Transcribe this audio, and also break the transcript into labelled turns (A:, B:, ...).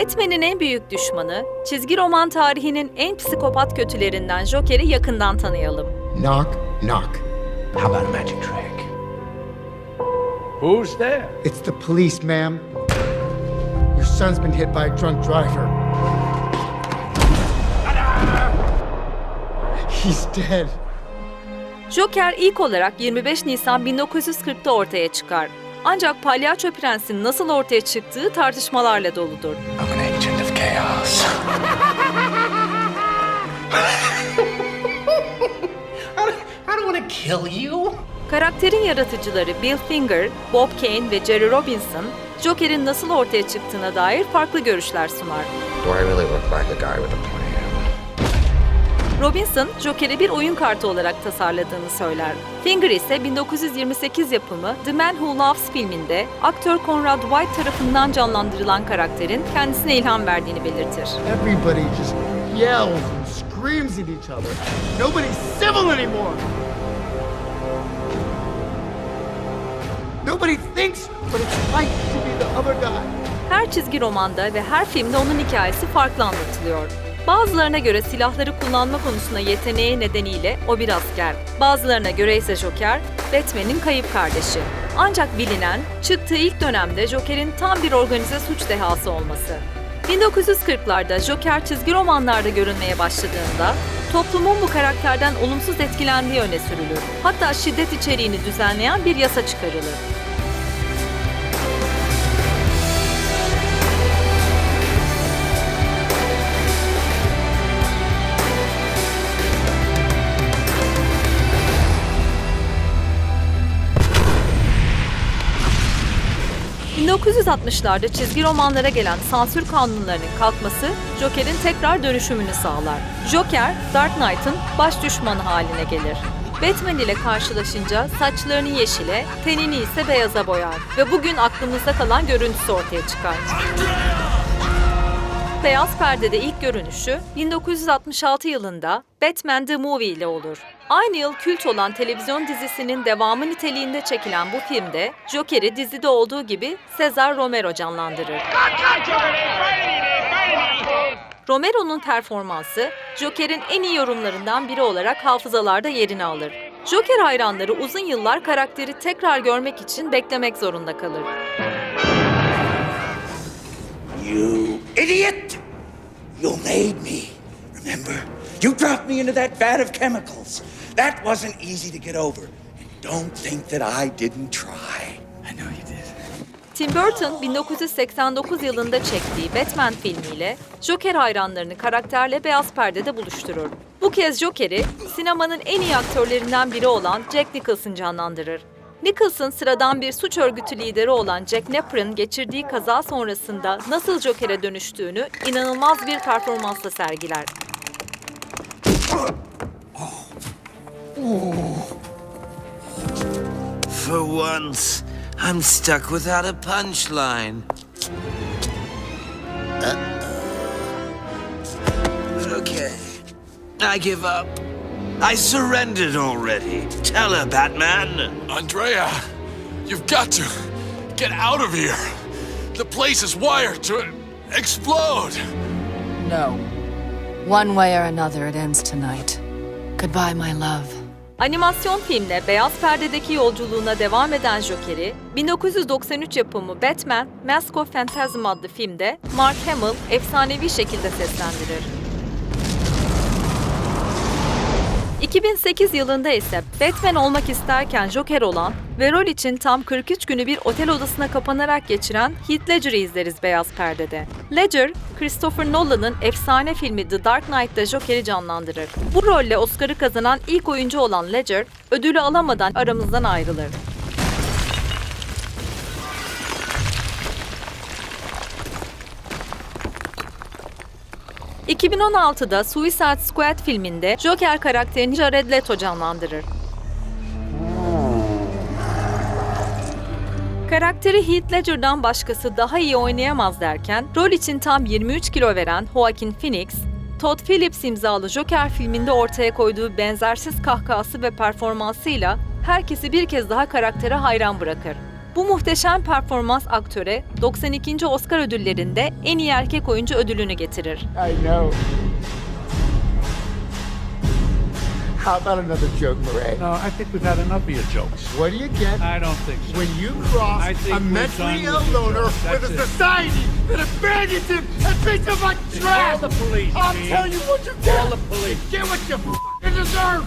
A: Batman'in en büyük düşmanı, çizgi roman tarihinin en psikopat kötülerinden Joker'i yakından tanıyalım.
B: Knock, knock.
C: How about a magic trick?
D: Who's there?
B: It's the police, ma'am. Your son's been hit by a drunk driver. He's dead.
A: Joker ilk olarak 25 Nisan 1940'ta ortaya çıkar. Ancak Palyaço Prens'in nasıl ortaya çıktığı tartışmalarla doludur.
C: I'm an agent of chaos.
E: I don't want to kill you.
A: Karakterin yaratıcıları Bill Finger, Bob Kane ve Jerry Robinson, Joker'in nasıl ortaya çıktığına dair farklı görüşler sunar.
C: Do I really look like a guy with a plan?
A: Robinson, Joker'i bir oyun kartı olarak tasarladığını söyler. Finger ise 1928 yapımı The Man Who Loves filminde aktör Conrad White tarafından canlandırılan karakterin kendisine ilham verdiğini belirtir.
B: Everybody just yells and screams at each other. Nobody's civil anymore. Nobody thinks what it's like to be the other guy.
A: Her çizgi romanda ve her filmde onun hikayesi farklı anlatılıyor. Bazılarına göre silahları kullanma konusunda yeteneği nedeniyle o bir asker. Bazılarına göre ise Joker, Batman'in kayıp kardeşi. Ancak bilinen, çıktığı ilk dönemde Joker'in tam bir organize suç dehası olması. 1940'larda Joker çizgi romanlarda görünmeye başladığında toplumun bu karakterden olumsuz etkilendiği öne sürülür. Hatta şiddet içeriğini düzenleyen bir yasa çıkarılır. ...1960'larda çizgi romanlara gelen sansür kanunlarının kalkması Joker'in tekrar dönüşümünü sağlar. Joker, Dark Knight'ın baş düşmanı haline gelir. Batman ile karşılaşınca saçlarını yeşile, tenini ise beyaza boyar ve bugün aklımızda kalan görüntüsü ortaya çıkar. Beyaz Perde'de ilk görünüşü 1966 yılında Batman the Movie ile olur. Aynı yıl kült olan televizyon dizisinin devamı niteliğinde çekilen bu filmde Joker'i dizide olduğu gibi Cesar Romero canlandırır. Romero'nun performansı Joker'in en iyi yorumlarından biri olarak hafızalarda yerini alır. Joker hayranları uzun yıllar karakteri tekrar görmek için beklemek zorunda kalır.
E: You idiot! You made me. Remember? You dropped me into that vat of chemicals. That wasn't easy to get over. And don't think that I didn't try. I know you did.
A: Tim Burton 1989 yılında çektiği Batman filmiyle Joker hayranlarını karakterle beyaz perdede buluşturur. Bu kez Joker'i sinemanın en iyi aktörlerinden biri olan Jack Nicholson canlandırır. Nicholson sıradan bir suç örgütü lideri olan Jack Napier'ın geçirdiği kaza sonrasında nasıl Joker'e dönüştüğünü inanılmaz bir performansla sergiler.
F: For once, I'm stuck without a punchline. Okay. I give up. I surrendered already. Tell her, Batman.
G: Andrea, you've got to get out of here. The place is wired to explode.
H: No. One way or another, it ends tonight. Goodbye, my love.
A: Animasyon filmle beyaz perdedeki yolculuğuna devam eden Joker'i, 1993 yapımı Batman Mask of Phantasm adlı filmde Mark Hamill efsanevi şekilde seslendirir. 2008 yılında ise Batman olmak isterken Joker olan ve rol için tam 43 günü bir otel odasına kapanarak geçiren Heath Ledger'ı izleriz beyaz perdede. Ledger, Christopher Nolan'ın efsane filmi The Dark Knight'ta Joker'i canlandırır. Bu rolle Oscar'ı kazanan ilk oyuncu olan Ledger, ödülü alamadan aramızdan ayrılır. ...2016'da Suicide Squad filminde Joker karakterini Jared Leto canlandırır. Karakteri Heath Ledger'dan başkası daha iyi oynayamaz derken, rol için tam 23 kilo veren Joaquin Phoenix, Todd Phillips imzalı Joker filminde ortaya koyduğu benzersiz kahkahası ve performansıyla herkesi bir kez daha karaktere hayran bırakır. Bu muhteşem performans aktöre 92. Oscar ödüllerinde en iyi erkek oyuncu ödülünü getirir.
B: I know. How about another joke, Murray?
D: No, I think we've had enough of your jokes.
B: What do you get
D: I don't think so.
B: when you cross
D: I think
B: a
D: we're
B: mentally
D: done
B: ill
D: with
B: loner with a
D: it.
B: society that abandons him and treats him like trash?
D: Call the police,
B: I'll
D: Gene.
B: tell you what you get.
D: Call the police.
B: You get what you fucking deserve.